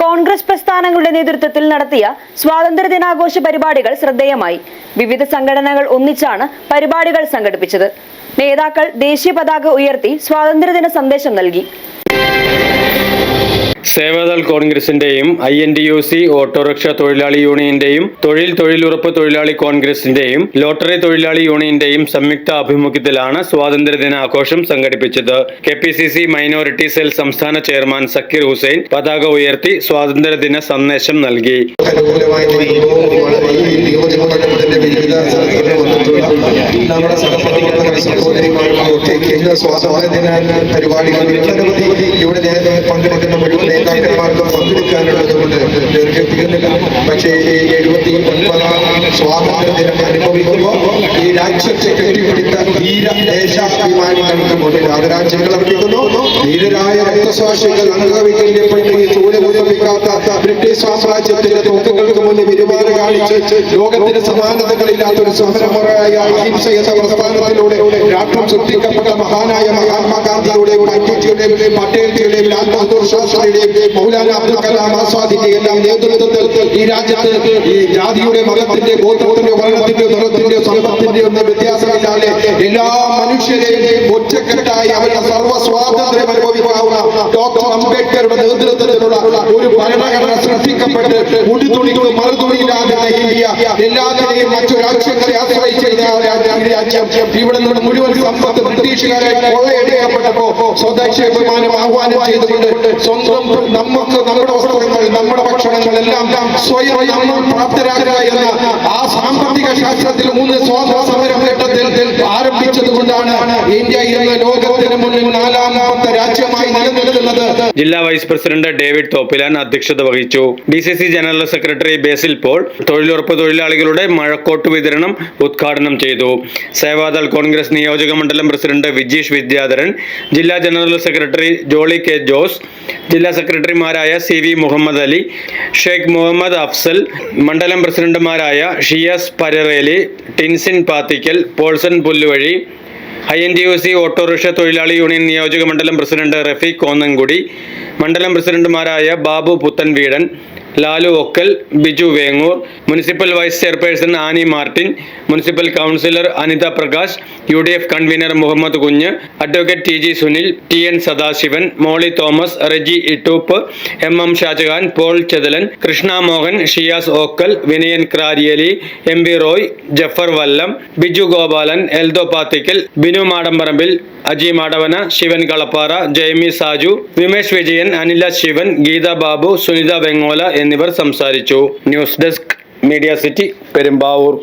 കോൺഗ്രസ് പ്രസ്ഥാനങ്ങളുടെ നേതൃത്വത്തിൽ നടത്തിയ സ്വാതന്ത്ര്യ ദിനാഘോഷ പരിപാടികൾ ശ്രദ്ധേയമായി. വിവിധ സംഘടനകൾ ഒന്നിച്ചാണ് പരിപാടികൾ സംഘടിപ്പിച്ചത്. നേതാക്കൾ ദേശീയ പതാക ഉയർത്തി സ്വാതന്ത്ര്യദിന സന്ദേശം നൽകി. സേവാദൾ കോൺഗ്രസിന്റെയും I N D U C autorickshaw തൊഴിലാളി യൂണിയന്റെയും തൊഴിൽ തൊഴിലുറപ്പ് തൊഴിലാളി കോൺഗ്രസിന്റെയും ലോട്ടറി തൊഴിലാളി യൂണിയന്റെയും സംയുക്ത ആഭിമുഖ്യത്തിലാണ് സ്വാതന്ത്ര്യദിന ആഘോഷം സംഘടിപ്പിച്ചത്. K P C C minority cell സംസ്ഥാന ചെയർമാൻ സക്കീർ ഹുസൈൻ പതാക ഉയർത്തി സ്വാതന്ത്ര്യദിന സന്ദേശം നൽകി. നമ്മുടെ സഹപ്രവർത്തകരും സഹോദരിമാരുമായി ഒക്കെ സ്വാതന്ത്ര്യ സ്വാതന്ത്ര്യദിന പരിപാടികൾ ഒട്ടനവധി ഇവിടെ പങ്കെടുക്കുന്ന മുഴുവൻ നേതാക്കന്മാർക്കും പങ്കെടുക്കാനുള്ളത് കൊണ്ട് ദീർഘിപ്പിക്കുന്നില്ല പക്ഷേ ഈ എഴുപത്തി ഒൻപതാം സ്വാതന്ത്ര്യ ദിനം അനുഭവിക്കുമ്പോൾ ഈ രാജ്യത്തെ കെട്ടിപ്പിടിച്ച ധീര ദേശാഭിമാനികൾക്ക് മുന്നിൽ രാജരാജ്യങ്ങൾ അർപ്പിക്കുന്നു. ധീരരായ രക്തസാക്ഷികൾ അംഗവൈകല്യപ്പെട്ട് ഈ ചൂരമുറപ്പിക്കാത്ത ബ്രിട്ടീഷ് സാമ്രാജ്യത്തിന്റെ തോക്കുകൾക്ക് മുന്നിൽ കാണിച്ച് ലോകത്തിന് സമാനതകളില്ലാത്ത ഒരു സമരമുറയായ അഹിംസ എന്ന പ്രസ്ഥാനത്തിലൂടെ രാഷ്ട്രം സൃഷ്ടിക്കപ്പെട്ട മഹാനായ മഹാത്മാഗാന്ധിയുടെയും അറ്റൂറ്റിയുടെയും പട്ടേൽജിയുടെയും ലാൽ ബഹദൂർ ശാസ്ത്രിയുടെയും മൗലാന അബ്ദുൽ കലാം ആസാദിന്റെ എല്ലാം നേതൃത്വത്തിൽ ഈ രാജ്യത്ത് ഈ ജാതിയുടെ മതത്തിന്റെ ഗോത്രത്തിന്റെ വർണത്തിന്റെ നിറത്തിന്റെ സമ്പത്തിന്റെ ഒന്നും വ്യത്യാസമില്ലാതെ എല്ലാ മനുഷ്യരെയും ഒറ്റക്കെട്ടായി അവരുടെ സർവ സ്വാതന്ത്ര്യം അനുഭവിക്കാവുന്ന ഡോക്ടർ അംബേദ്കറുടെ നേതൃത്വത്തിലുള്ള ഒരു ഭരണഘടന സൃഷ്ടിക്കപ്പെട്ട് ഉടുതുണികളും മറുതുണിയില്ലാതെ എല്ലാത്തിനെയും മറ്റു രാജ്യങ്ങളെ ആശ്രയിച്ചിരുന്ന രാജ്യം. ഇവിടെ നിന്ന് മുഴുവൻ സമ്പത്ത് ബ്രിട്ടീഷുകാരെ കൊള്ളയടിക്കപ്പെട്ടപ്പോ സ്വദേശാഭിമാനം ആഹ്വാനം ചെയ്തുകൊണ്ട് സ്വന്തം നമുക്ക് നമ്മുടെ വസ്ത്രങ്ങൾ നമ്മുടെ ഭക്ഷണങ്ങൾ എല്ലാം സ്വയം നമ്മൾ പ്രാപ്തരാകുക എന്ന ആ സാമ്പത്തിക ശാസ്ത്രത്തിൽ മൂന്ന് സ്വാതന്ത്ര്യ സമരം ഘട്ടത്തിൽ ലോകത്തിന് മുന്നിൽ നാലാമത്തെ രാജ്യമായി നിലനിൽക്കുന്നത്. ജില്ലാ വൈസ് പ്രസിഡന്റ് ഡേവിഡ് തോപ്പിലാൻ അധ്യക്ഷത വഹിച്ചു. D C C general secretary Basil Paul തൊഴിലുറപ്പ് തൊഴിലാളികളുടെ മഴക്കോട്ട് വിതരണം ഉദ്ഘാടനം ചെയ്തു. സേവാദൾ കോൺഗ്രസ് നിയോജക മണ്ഡലം പ്രസിഡന്റ് വിജീഷ് വിദ്യാധരൻ ജില്ലാ general secretary Jolly K Jose ജില്ലാ സെക്രട്ടറിമാരായ സി വി മുഹമ്മദ് അലി ഷെയ്ഖ് മുഹമ്മദ് അഫ്സൽ മണ്ഡലം പ്രസിഡന്റുമാരായ Shiyas Parareli Tinsin Pathikkal Polson Pulluvazhi I N T U C autorickshaw തൊഴിലാളി യൂണിയൻ നിയോജക മണ്ഡലം പ്രസിഡന്റ് റഫീഖ് കോന്നൻകുടി മണ്ഡലം പ്രസിഡന്റുമാരായ Babu Puthenveedan Lalu Okkal Biju Vengoor municipal vice chairperson Annie Martin municipal councillor Anitha Prakash U D F convener Muhammad Kunju advocate T G Sunil T N Sadasivan Molly Thomas Reji Ittoop M M Shahjahan Paul Chethalan Krishna Mohan Shiyas Okkal Vinayan Krariyali M B Roy Jaffar Vallam Biju Gopalan Eldho Pathikkal Binu Madamparambil Aji Madavana Sivan Kalappara Jaimy Saju Vimesh Vijayan Anila Sivan Geetha Babu Sunitha Vengola എന്നിവർ സംസാരിച്ചു. News desk media city Perumbavoor.